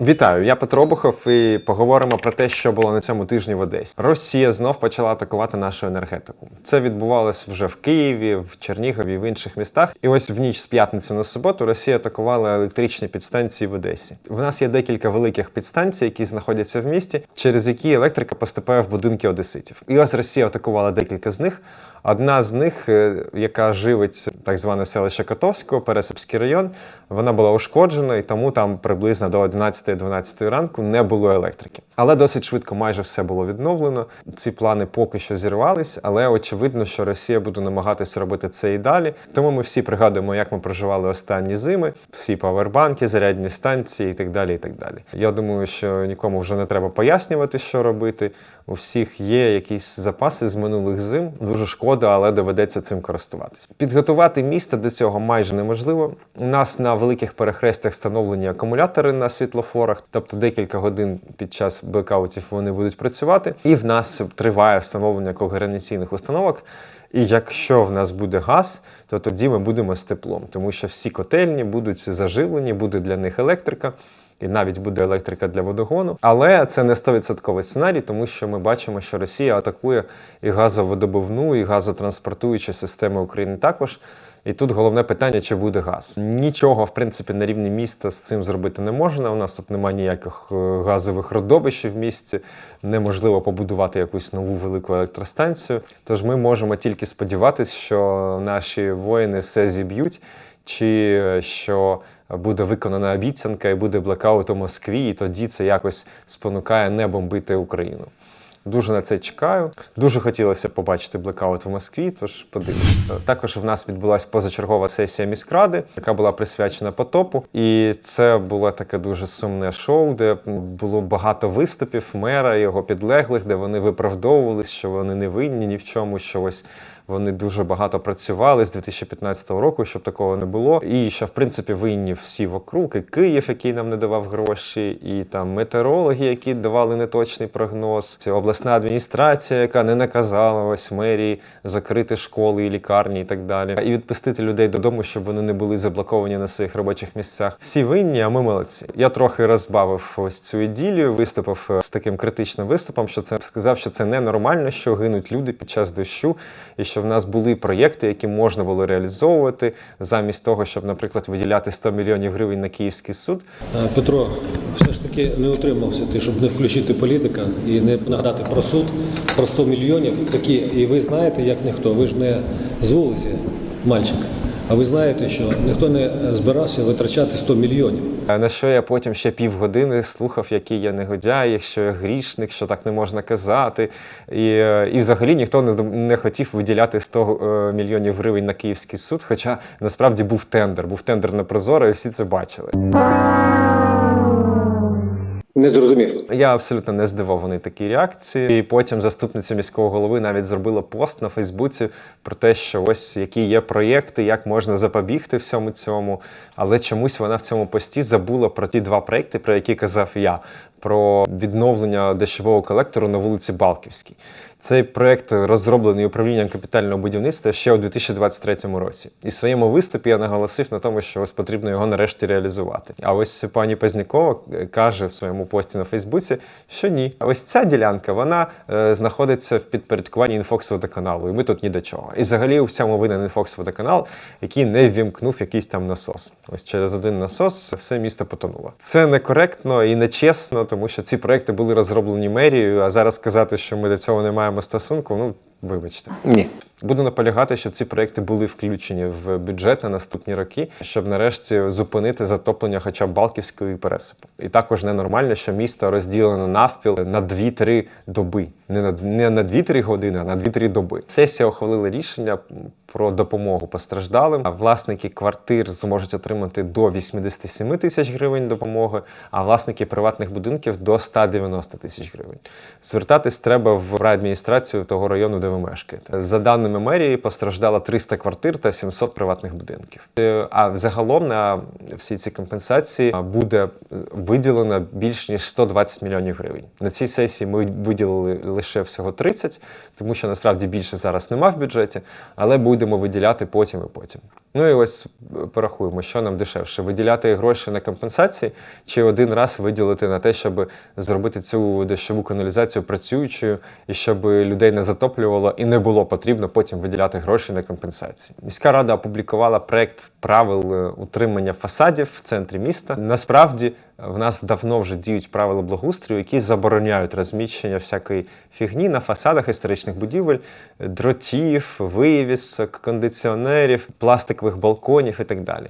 Вітаю, я Петро Обухов і поговоримо про те, що було на цьому тижні в Одесі. Росія знов почала атакувати нашу енергетику. Це відбувалось вже в Києві, в Чернігові, в інших містах. І ось в ніч з п'ятниці на суботу Росія атакувала електричні підстанції в Одесі. В нас є декілька великих підстанцій, які знаходяться в місті, через які електрика поступає в будинки одеситів. І ось Росія атакувала декілька з них. Одна з них, е, яка живить так зване селище Котовського, Пересипський район, вона була ушкоджена, і тому там приблизно до 11-12 ранку не було електрики. Але досить швидко майже все було відновлено. Ці плани поки що зірвались, але очевидно, що Росія буде намагатися робити це і далі. Тому ми всі пригадуємо, як ми проживали останні зими, всі павербанки, зарядні станції і так далі. І так далі. Я думаю, що нікому вже не треба пояснювати, що робити. У всіх є якісь запаси з минулих зим. Дуже шкода, але доведеться цим користуватися. Підготувати місто до цього майже неможливо. У нас на великих перехрестях встановлені акумулятори на світлофорах, тобто декілька годин під час блекаутів вони будуть працювати. І в нас триває встановлення когенераційних установок. І якщо в нас буде газ, то тоді ми будемо з теплом, тому що всі котельні будуть заживлені, буде для них електрика. І навіть буде електрика для водогону. Але це не 100% сценарій, тому що ми бачимо, що Росія атакує і газовидобувну, і газотранспортуючі системи України також. І тут головне питання, чи буде газ. Нічого, в принципі, на рівні міста з цим зробити не можна. У нас тут немає ніяких е, газових родовищ в місті, неможливо побудувати якусь нову велику електростанцію. Тож ми можемо тільки сподіватися, що наші воїни все зіб'ють, чи е, що буде виконана обіцянка і буде блекаут у Москві, і тоді це якось спонукає не бомбити Україну. Дуже на це чекаю. Дуже хотілося побачити блекаут в Москві, тож подивимося. Також в нас відбулася позачергова сесія міськради, яка була присвячена потопу. І це було таке дуже сумне шоу, де було багато виступів мера його підлеглих, де вони виправдовувались, що вони не винні ні в чому, що ось. Вони дуже багато працювали з 2015 року, щоб такого не було. І що в принципі винні всі вокруг, і Київ, який нам не давав гроші, і там метеорологи, які давали неточний прогноз, це обласна адміністрація, яка не наказала ось мерії закрити школи і лікарні, і так далі, і відпустити людей додому, щоб вони не були заблоковані на своїх робочих місцях. Всі винні, а ми молодці. Я трохи розбавив ось цю іділію, виступив е, з таким критичним виступом, що це сказав, що це ненормально, що гинуть люди під час дощу, і що в нас були проєкти, які можна було реалізовувати замість того, щоб, наприклад, виділяти 100 мільйонів гривень на київський суд. Е, Петро, все ж таки не утримався ти, щоб не включити політика і не нагадати про суд, про 100 мільйонів. Такі, і ви знаєте, як ніхто, ви ж не з вулиці, мальчик. А ви знаєте, що ніхто не збирався витрачати 100 мільйонів. На що я потім ще півгодини слухав, який я негодяй, що я грішник, що так не можна казати. І, е, і взагалі ніхто не, не хотів виділяти 100 е, мільйонів гривень на київський суд, хоча насправді був тендер, був тендер на Прозоро, і всі це бачили. Не зрозумів. Я абсолютно не здивований такій реакції. І потім заступниця міського голови навіть зробила пост на Фейсбуці про те, що ось які є проєкти, як можна запобігти всьому цьому. Але чомусь вона в цьому пості забула про ті два проєкти, про які казав я. Про відновлення дощового колектору на вулиці Балківській. Цей проект розроблений управлінням капітального будівництва ще у 2023 році. І в своєму виступі я наголосив на тому, що ось потрібно його нарешті реалізувати. А ось пані Познякова е, каже в своєму пості на Фейсбуці, що ні. Ось ця ділянка вона е, знаходиться в підпорядкуванні інфокс-водоканалу, і ми тут ні до чого. І взагалі у всьому винен інфокс-водоканал, який не ввімкнув якийсь там насос. Ось через один насос все місто потонуло. Це некоректно і нечесно, тому що ці проекти були розроблені мерією. А зараз сказати, що ми до цього не маємо стосунку, ну вибачте. Ні. Буду наполягати, щоб ці проекти були включені в бюджет на наступні роки, щоб нарешті зупинити затоплення хоча б Балківської пересипу. І також ненормально, що місто розділено навпіл на 2-3 доби. Не на не на 2-3 години, а на 2-3 доби. Сесія ухвалила рішення про допомогу постраждалим. Власники квартир зможуть отримати до 87 тисяч гривень допомоги, а власники приватних будинків до 190 тисяч гривень. Звертатись треба в адміністрацію того району, де ви мешкаєте. За даними даними мерії, постраждало 300 квартир та 700 приватних будинків. Е, А загалом на всі ці компенсації буде виділено більш ніж 120 мільйонів гривень. На цій сесії ми виділили лише всього 30, тому що насправді більше зараз нема в бюджеті, але будемо виділяти потім і потім. Ну і ось е, порахуємо, що нам дешевше: виділяти гроші на компенсації чи один раз виділити на те, щоб зробити цю дощову каналізацію працюючою і щоб людей не затоплювало і не було потрібно потім виділяти гроші на компенсації. Міська рада опублікувала проект правил е, утримання фасадів в центрі міста. Насправді в нас давно вже діють правила благоустрою, які забороняють розміщення всякої фігні на фасадах історичних будівель, дротів, вивісок, кондиціонерів, пластикових балконів і так далі.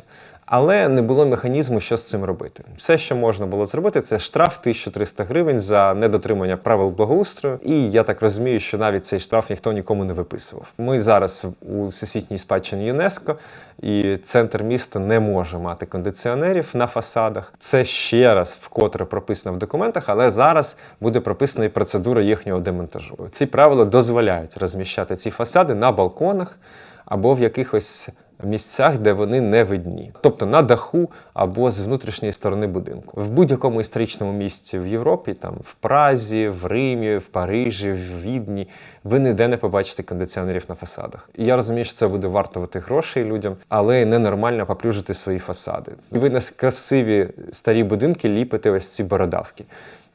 Але не було механізму, що з цим робити. Все, що можна було зробити, це штраф 1300 гривень за недотримання правил благоустрою. І я так розумію, що навіть цей штраф ніхто нікому не виписував. Ми зараз у всесвітній спадщині ЮНЕСКО, і центр міста не може мати кондиціонерів на фасадах. Це ще раз вкотре прописано в документах, але зараз буде прописана і процедура їхнього демонтажу. Ці правила дозволяють розміщати ці фасади на балконах або в якихось місцях, де вони не видні, тобто на даху або з внутрішньої сторони будинку. В будь-якому історичному місці в Європі, там в Празі, в Римі, в Парижі, в Відні, ви ніде не побачите кондиціонерів на фасадах. І я розумію, що це буде вартувати грошей людям, але ненормально поплюжити свої фасади. Ви на красиві старі будинки ліпите ось ці бородавки.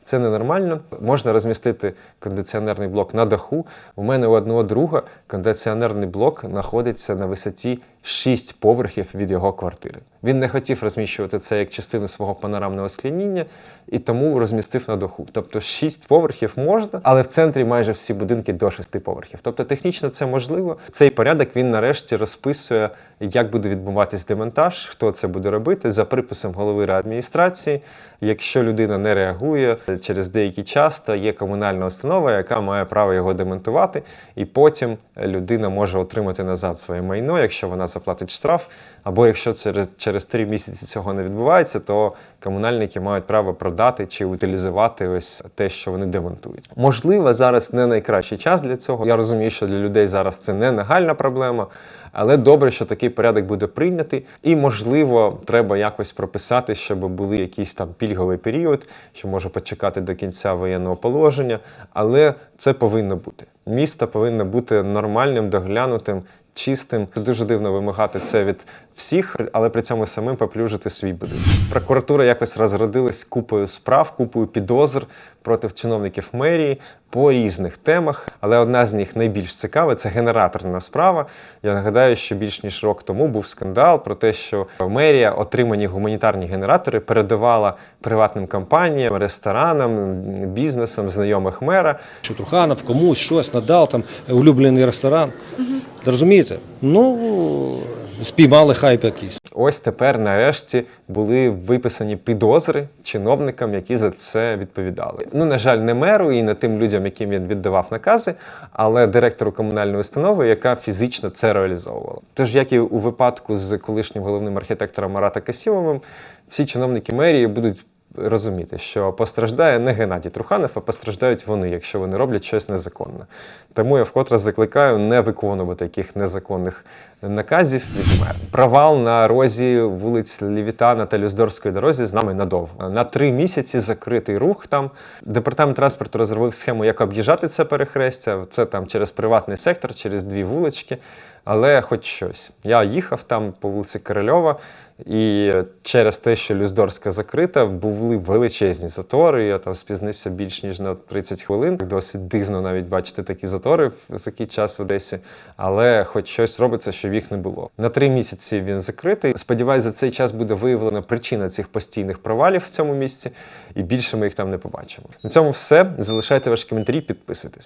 Це ненормально. Можна розмістити кондиціонерний блок на даху. У мене у одного друга кондиціонерний блок знаходиться на висоті 6 поверхів від його квартири. Він не хотів розміщувати це як частину свого панорамного скляніння і тому розмістив на даху. Тобто 6 поверхів можна, але в центрі майже всі будинки до 6 поверхів. Тобто технічно це можливо. Цей порядок він нарешті розписує, як буде відбуватись демонтаж, хто це буде робити за приписом голови адміністрації. Якщо людина не реагує через деякий час, то є комунальна установа, яка має право його демонтувати, і потім людина може отримати назад своє майно, якщо вона заплатить штраф. Або якщо через, через три місяці цього не відбувається, то комунальники мають право продати чи утилізувати ось те, що вони демонтують. Можливо, зараз не найкращий час для цього. Я розумію, що для людей зараз це не нагальна проблема. Але добре, що такий порядок буде прийнятий, і можливо, треба якось прописати, щоб були якийсь там пільговий період, що може почекати до кінця воєнного положення. Але це повинно бути. Місто повинно бути нормальним, доглянутим, чистим. Дуже дивно вимагати це від всіх, але при цьому самим поплюжити свій будинок. Прокуратура якось розродилась купою справ, купою підозр проти чиновників мерії по різних темах. Але одна з них найбільш цікава це генераторна справа. Я нагадаю, що більш ніж рок тому був скандал про те, що мерія отримані гуманітарні генератори передавала приватним компаніям, ресторанам, бізнесам, знайомих мера. Що Труханов комусь щось надав, там улюблений ресторан. Розумієте? Ну, спіймали хайп якийсь. Ось тепер, нарешті, були виписані підозри чиновникам, які за це відповідали. Ну, на жаль, не меру і не тим людям, яким він віддавав накази, але директору комунальної установи, яка фізично це реалізовувала. Тож, як і у випадку з колишнім головним архітектором Марата Касімовим, всі чиновники мерії будуть. Розуміти, що постраждає не Геннадій Труханов, а постраждають вони, якщо вони роблять щось незаконне. Тому я вкотре закликаю не виконувати яких незаконних наказів від мера. Провал на розі вулиць Лівітана та Люздорської дорозі з нами надовго. На три місяці закритий рух там. Департамент транспорту розробив схему, як об'їжджати це перехрестя. Це там через приватний сектор, через дві вулички. Але хоч щось. Я їхав там по вулиці Корольова, і через те, що Люздорська закрита, були величезні затори. Я там спізнився більш ніж на 30 хвилин. Досить дивно навіть бачити такі затори в такий час в Одесі. Але хоч щось робиться, щоб їх не було. На три місяці він закритий. Сподіваюсь, за цей час буде виявлена причина цих постійних провалів в цьому місці, і більше ми їх там не побачимо. На цьому все. Залишайте ваші коментарі, підписуйтесь.